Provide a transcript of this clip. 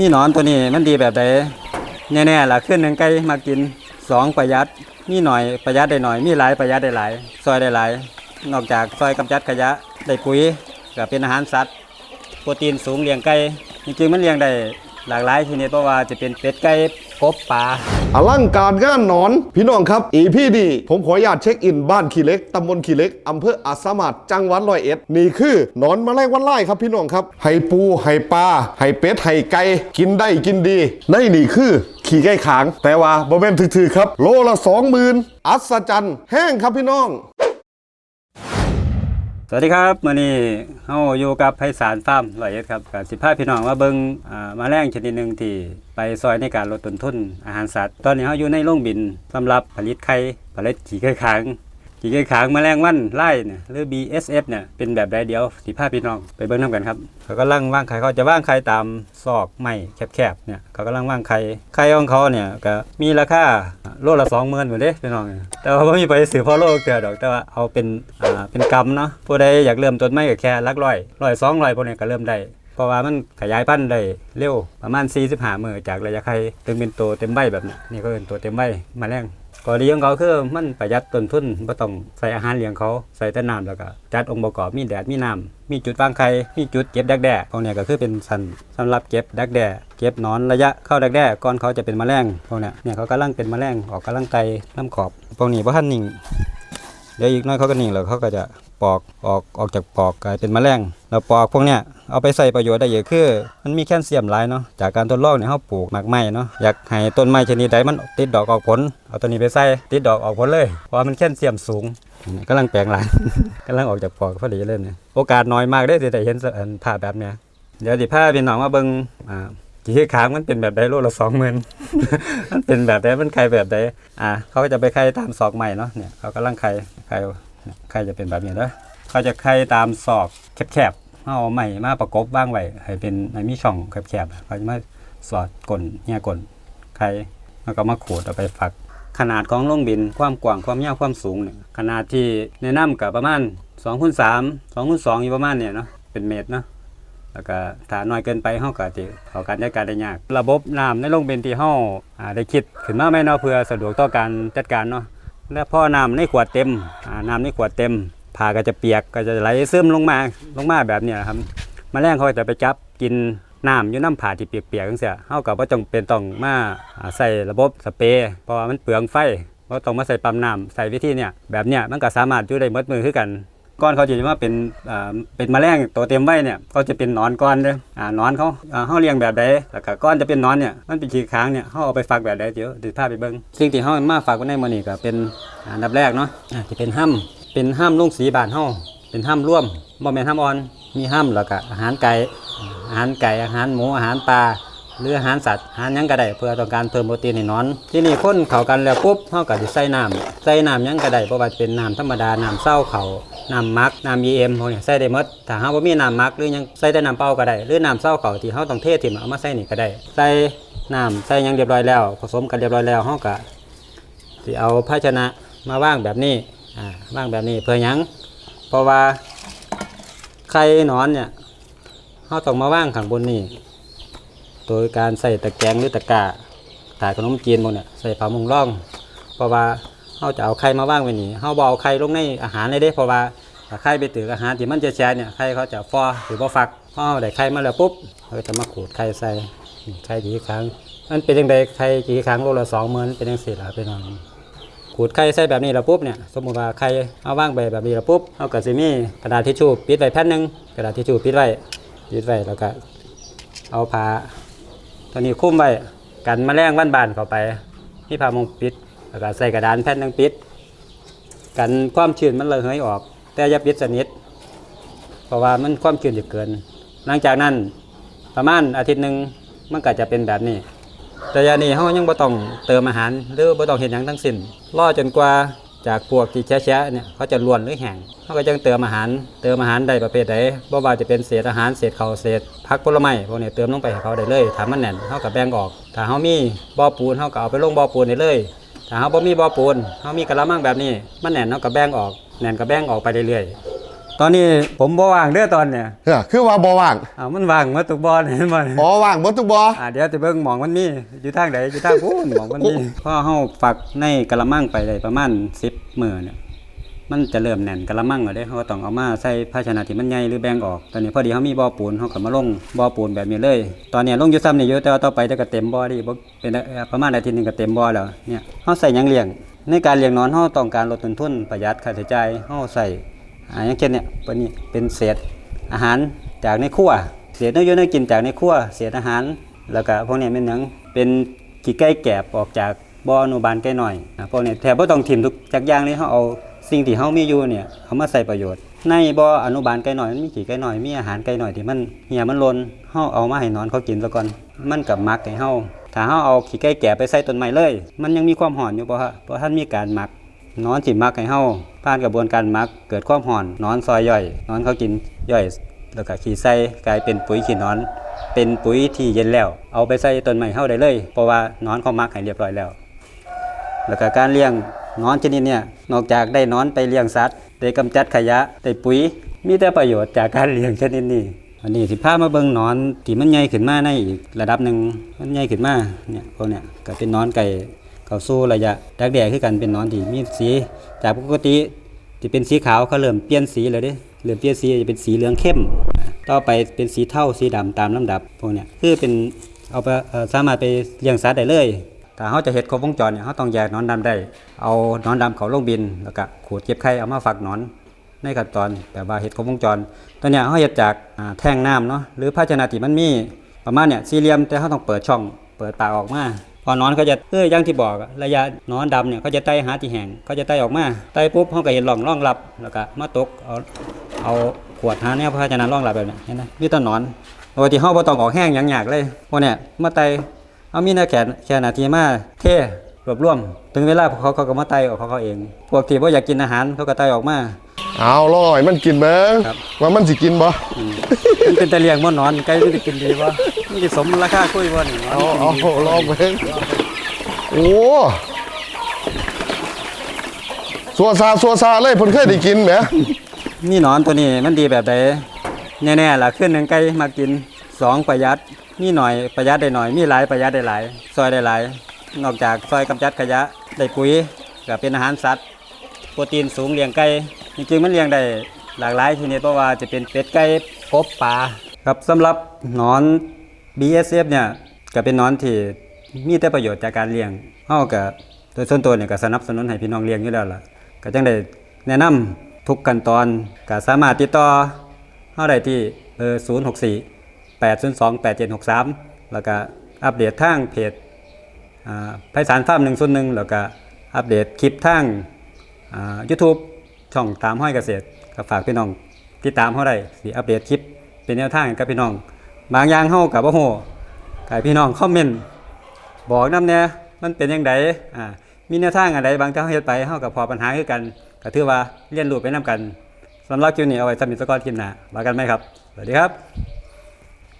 มีหนอนตัวนี้มันดีแบบใดแน่ๆล่ะขึ้นหนึ่งไก่มากินสองประหยัดมีหน่อยประหยัดได้หน่อยมีหลายประหยัดได้หลาย ซอยได้หลาย นอกจากซอยกำจัดขยะได้ปุ๋ยก็เป็นอาหารสัตว์ โปรตีนสูงเลี้ยงไก่จริงๆมันเลี้ยงได้ หลากหลายชนิดเพราะว่าจะเป็นเป็ดไก่กบปลาอลังการงานหนอน พี่น้องครับ อีพี่ดี ผมขออนุญาตเช็คอินบ้านขี้เล็กตำบลขี้เล็กอำเภออาสามัดจังหวัดร้อยเอ็ดนี่คือหนอนแมลงวันไล่ครับพี่น้องครับไห่ปูไห่ปลาไห่เป็ดไห่ไก่กินได้กินดีในนี่คือขี่ไก่ขาง แต่ว่าบ่แม่นถือๆครับ โลละสองหมื่นอัศจรรย์แห้งครับพี่น้อง สวัสดีครับมื่อนี้เฮาอยู่กับไพศาลฟาร์มร้อยเอ็ดครับกับสิพาพี่น้องว่าเบิงอ่าแมาแรงชนิดหนึ่งที่ไปซอยในการลดต้นทุนอาหารสัตว์ ตอนนี้เฮาอยู่ในโรงบินสำหรับผลิตไข่ผลิตขี้ไข่ขาง ขี้ไก่ขางแมลงวันไล่เนี่ยหรือ BSF เนี่ยเป็นแบบใดเดียวสิพาพี่น้องไปเบิ่งนํกันครับเขากำลังว่างไข่เขาจะว่างไข่ตามซอกไม้แคบๆเนี่ยเขากำลังว่างไข่ไข่ของเขาเนี่ยก็มีราคาโลละ20,000เหมือนเด้พี่น้องแต่ว่าบ่มีไปซื้อพ่อโลเกลือดอกแต่ว่าเอาเป็นอ่าเป็นกรรมเนาะผู้ใดอยากเริ่มต้นไม้ก็แค่ลักร้อยร้อยสองร้อยพวกเนี้ยก็เริ่มได้ เพราะว่ามันขยายพันธุ์ได้เร็วประมาณ 45มื้อจากระยะไข่ถึงเป็นตัวเต็มใบแบบนี้นี่ก็เป็นตัวเต็มใบแมาแรงข้อดีของเขาคือมันประหยัดต้นทุนบ่ต้องใส่อาหารเลี้ยงเขาใส่แต่น้ำแล้วก็จัดองค์ประกอบมีแดดมีน้ำมีจุดวางไข่มีจุดเก็บดักแด้พวกเนี้ยก็คือเป็นสันสำหรับเก็บดักแด้เก็บนอนระยะเข้าดักแด้ก่อนเขาจะเป็นแมลงพวกเนี้ยเนี่ยเขากำลังเป็นแมลงออกกำลังไกลน้ำขอบพวกนี้บ่ทันนิ่งเดี๋ยวอีกน้อยเขาก็นิ่งแล้วเขาก็จะปอกออกออกจากปอกกลายเป็นแมลงแล้วปอกพวกเนี้ยเอาไปใส่ประโยชน์ได้เยอะคือ มันมีแคลเซียมหลายเนาะจากการทดลองเนี่ยเขาปลูกหมากไม้เนาะอยากให้ต้นไม้ชนิดใดมันติดดอกออกผลเอาตัวนี้ไปใส่ติดดอกออกผลเลยเพราะมันแคลเซียมสูงนี่กำลังแปลงหลายกำลังออกจากปอกพอดีเลยเนี่ยโอกาสน้อยมากได้อที่เห็นอันภาแบบเนี้ยเดี๋ยวดิพาพี่น้องมาเบิ่งอ่ากี่ค้างมันเป็นแบบใดโลละสองหมื่นมันเป็นแบบใดมันไข่แบบใดอ่าเขาก็จะไปไข่ตามซอกใหม่เนาะเนี่ยเขากำลังไข่ไข่ไข่จะเป็นแบบนี้นะเขาจะไข่ตามซอกแคบๆ เอาใหม่มาประกบว่างไว้ให้เป็นในมีช่องแคบๆเขาจะมาสอดกลนเนี่ยกลนไข่แล้วก็มาขูดเอาไปฝัก ขนาดของโรงบินความกว้างความยาวความสูงเนี่ยขนาดที่แนะนำกับประมาณ2คูณ3 2คูณ2อยู่ประมาณเนี่ยเนาะเป็นเมตรเนาะแล้วก็ถ้าน้อยเกินไปเฮาก็สิเข้าการจัดการได้ยาก ระบบน้ำในโรงเรียนที่เฮาอ่าได้คิดขึ้นมาแม่เนาะเพื่อสะดวกต่อการจัดการเนาะและพอน้ำในขวดเต็มอ่าน้ำในขวดเต็ม ผ้าก็จะเปียกก็จะไหลซึมลงมาลงมาแบบนี้ครับแมลงเขาจะไปจับกินน้ำอยู่น้ำผ้าที่เปียกๆจังซี่เฮาก็บ่าจำเป็นต้องมาใส่ระบบสเปรย์เพราะว่ามันเปลืองไฟบ่าต้องมาใส่ปั๊มน้ำใส่วิธีเนี่ยแบบเนี้ยมันก็สามารถอยู่ได้หมดมือคือกันก้อนเขาจะว่าเป็นเป็นแมลงตัวเต็มไว้เนี่ยเขาจะเป็นนอนก้อนเด้ออ่านอนเขาอ่าเขาเลี้ยงแบบใดแล้วก็ก้อนจะเป็นนอนเนี่ยมันเป็นขี้ค้างเนี่ยเขาเอาไปฝักแบบใดเดี๋ยวดี๋ยวพาไปเบิ่งสิ่งที่เขามาฝากไว้ในมื้อนี้ก็เป็นอันดับแรกเนาะจะเป็นห้ำ เป็นห้ำลุงสีบานเฮาเป็นห้ำร่วมบ่แม่นห้ำอ่อน มีห้ำแล้วก็อาหารไก่อาหารไก่อาหารหมูอาหารปลาหรืออาหารสัตว์อาหารยังก็ได้เพื่อต้องการเพิ่มโปรตีนให้นอน ที่นี่คนเข้ากันแล้วปุ๊บเฮาก็สิใส่น้ำใส่น้ำยังก็ได้บ่ว่าจะเป็นน้ำธรรมดาน้ำเศร้าเขาน้ำมักน้ำ EM พวกนี้ใส่ได้หมดถ้าเฮาบ่มีน้ำมักหรือยังใส่แต่น้ำเปล่าก็ได้หรือน้ำเศร้าเขาที่เฮาต้องเทถิ่มเอามาใส่นี่ก็ได้ใส่น้ำใส่ยังเรียบร้อยแล้ว ผสมกันเรียบร้อยแล้วเฮาก็สิเอาภาชนะมาว่างแบบนี้ อ่าว่างแบบนี้เพื่อยังเพราะว่าไข่หนอนเนี่ยเฮาต้องมาว่างข้างบนนี่โดยการใส่ตะแกรงหรือตะกร้าถายขนมจีนพวกเนี่ยใส่ผ้ามุงร่อง เพราะว่าเขาจะเอาไข่มาว่างไว้นี่เขาบเอาไข่ลงในอาหารเลยเด้เพราะว่าถ้าไข่ไปถืออาหารที่มันจะแช่เนี่ยไข่เขาจะฟอหรือบ่าฟักพอเอาได้ไข่มาแล้วปุ๊บเขาจะมาขูดไข่ใส่ไข่กี่ครั้งมันเป็นยังไงไข่กี่ครั้งโลละสองหมื่นเป็นยังสิล่ะเป็นอง ขูดไข่ใส่แบบนี้แล้วปุ๊บเนี่ยสมมติว่าไข่เอาว่างไปแบบนี้แล้วปุ๊บเอากระสิมีกระดาษทิชชู่ปิดไว้แผ่นหนึ่งกระดาษทิชชู่ปิดไว้ปิดไว้แล้วก็เอาผ้าตัวนี้คุ้มไว้กันแมลงวันบานเข้าไปนี่ผ้ามงปิดแล้วก็ใส่กระดานแผ่นหนึ่งปิด กันความชื้นมันระเหยออก แต่อย่าปิดสนิทเพราะว่ามันความชื้นจะเกิน หลังจากนั้นประมาณอาทิตย์หนึ่งมันก็จะเป็นแบบนี้ แต่ยานี้เขายังบ่ต้องเติมอาหาร หรือบ่ต้องเห็นอย่างทั้งสิ้นรอจนกว่าจากพวกที่แช่ๆเนี่ยเขาจะล้วนหรือแห้งเขาก็ยังเติมอาหาร เติมอาหารได้ประเภทใดบ่ว่าจะเป็นเศษอาหารเศษข้าวเศษผักผลไม้พวกนี้เติมลงไปให้เขาได้เลยถ้ามันแน่นเขาก็แบ่งออก ถ้าเขามีบ่อปูนเขาก็เอาไปลงบ่อปูนได้เลย ถ้าเขาบ่มีบ่อปูนเขามีกระมังแบบนี้ มันแน่นเขาก็แบ่งออก แน่นก็แบ่งออกไปเรื่อยๆ ตอนนี้ผมบ่ว่างเด้อตอนเนี่ยเฮ้อคือว่าบ่ว่างอ้าวมันว่างหมาตุกบอลเห็นบ่อ๋อว่างบ่ตุกบ่อ่าเดี๋ยวจะเบิ่งหมองมันมีอยู่ทางใดอยู่ทางพูนหมองมันมีพอเฮาฝักในกะละมังไปได้ประมาณ10มื้อเนี่ยมันจะเริ่มแน่นกะละมังแล้วเด้เฮาก็ต้องเอามาใส่ภาชนะที่มันใหญ่หรือแบ่งออก ตอนนี้พอดีเฮามีบ่อปูนเฮาก็มาลงบ่อปูนแบบนี้เลย ตอนนี้ลงอยู่ซ้ำนี่อยู่แต่ว่าต่อไปจะก็เต็มบ่อดิบ่เป็นเอ่อประมาณอาทิตย์หนึงก็เต็มบ่อแล้วเนี่ยเฮาใส่หยังเลี้ยงในการเลี้ยงนอนเฮาต้องการลดต้นทุนประหยัดค่าใช้จ่ายเฮาใส่ อย่างเช่นเนี่ยปนนี้เป็นเศษอาหารจากในครัวเศษเนื้อเยอะเนื้อกินจากในครัวเศษอาหาร แล้วก็พวกเนี้เป็นหยังเป็นขี้ไก่แกบออกจากบ่ออนุบาลไก่หน่อยอ่าพวกนี้แทบบ่ต้องถิ่มทุกจักอย่างเลยเฮาเอาสิ่งที่เฮามีอยู่เนี่ยเอามาใส่ประโยชน์ ในบ่ออนุบาลไก่หน่อยมันมีขี้ไก่หน่อยมีอาหารไก่หน่อยที่มันเหี่ยมันลนเฮาเอามาให้นอนเขากินซะก่อนมันกับมักให้เฮาถ้าเฮาเอาขี้ไก่แกบไปใส่ต้นไม้เลย มันยังมีความหอนอยู่บ่ฮะเพราะท่านมีการหมัก นอนสิมักให้เฮาผ่านกระบวนการมักเกิดความห่อนนอนซอยย่อย นอนเขากินย่อย แล้วก็ขี้ใส่กลายเป็นปุ๋ยขี้นอน เป็นปุ๋ยที่เย็นแล้ว เอาไปใส่ต้นไม้เฮาได้เลย เพราะว่านอนเขามักให้เรียบร้อยแล้ว แล้วก็การเลี้ยงนอนชนิดเนี่ยนอกจากได้นอนไปเลี้ยงสัตว์ได้กำจัดขยะได้ปุ๋ย มีแต่ประโยชน์จากการเลี้ยงชนิดนี้อันนี้สิพามาเบิ่งนอนที่มันใหญ่ขึ้นมาในอีกระดับหนึ่งมันใหญ่ขึ้นมาเนี่ยพวกเนี่ยก็เป็นนอนไก่ เข้าสู่ระยะแดกแด้คือกันเป็นนอนที่มีสีจากปกติที่เป็นสีขาวเขาเริ่มเปลี่ยนสีแล้วเด้เริ่มเปลี่ยนสีจะเป็นสีเหลืองเข้ม ต่อไปเป็นสีเทาสีดำตามลำดับพวกเนี้ยคือเป็นเอาไปเอ่อสามารถไปเลี้ยงสัตว์ได้เลยถ้าเขาจะเห็ดครบวงจรเนี่ยเขาต้องแยกนอนดำได้ เอานอนดำเขาลงบินแล้วก็ขูดเก็บไข่เอามาฝักนอนในขั้นตอนแบบว่าเห็ดครบวงจร ตอนเนี้ยเขาเห็ดจากแท่งน้ำเนาะหรือภาชนะที่มันมีประมาณเนี่ยสี่เหลี่ยมแต่เขาต้องเปิดช่องเปิดปากออกมา พอนอนเขาจะเอ้ยอย่างที่บอกระยะนอนดำเนี่ยเขาจะไต่หาที่แห้งเขาจะไต่ออกมาไต่ปุ๊บเขาก็เห็นร่องร่องรับแล้วก็มาตกเอาเอาขวดหาแนวภาชนะร่องรับแบบนี้เห็นไหมมีต้นนอนปกติเขาบ่ต้องออกแห้งอย่างหยากเลยพวกเนี้ยมาไต่เอามีหน้าแขนแค่นาทีมาเท่รวบรวม ถึงเวลาเขาเขาก็มาไต่ออกเขาเขาเอง พวกที่ว่าอยากกินอาหารเขาก็ไต่ออกมา เอาล่อยมันกินเบิ่งครับ ว่ามันสิกินบ่อืมมันเป็นแต่เลี้ยงมันนอนไก่มันจะกินดีวะมันจะสมราคาคุยบ่นี่เอาเอาลองเบิ่งโอ้สัวซาสัวซาเลยเพิ่นเคยได้กินแหมนี่หนอนตัวนี้มันดีแบบใดแน่ๆล่ะขึ้นหนึ่งไก่มากินสองประหยัดมีหน่อยประหยัดได้หน่อย มีหลายประหยัดได้หลาย ซอยได้หลาย นอกจากซอยกำจัดขยะได้ปุ๋ยก็เป็นอาหารสัตว์ โปรตีนสูงเลี้ยงไก่ จริงๆมันเลี้ยงได้หลากหลายชนิดเพราะว่าจะเป็นเป็ดไก่กบปลาครับสำหรับหนอน BSF เนี่ยก็เป็นหนอนที่มีแต่ประโยชน์จากการเลี้ยงเฮาก็โดยส่วนตัวเนี่ยก็สนับสนุนให้พี่น้องเลี้ยงอยู่แล้วล่ะก็จังได้แนะนำทุกขั้นตอนก็สามารถติดต่อเฮาได้ที่เบอร์064 802 8763 แล้วก็อัปเดตทางเพจอ่าไพศาลฟาร์มหนึ่งส่วนหนึ่งแล้วก็อัปเดตคลิปทางยูทูบ ช่องตามห้อยเกษตรก็ฝากพี่น้องติดตามเขาได้สิอัปเดตคลิป เป็นแนวทางกับพี่น้อง บางอย่างเข้ากับว่าโหกับพี่น้องคอมเมนต์บอกน้ำเนี่ยมันเป็นยังไงอ่ามีแนวทางอะไรบางที่เฮาเฮ็ดไปเข้ากับพอปัญหาคือกันก็ถือว่าเรียนรู้ไปนํกันสำหรับคลิปนี้เอาไว้สำหรับสกอร์คลิปหน้าว่ากันไหมครับสวัสดีครับ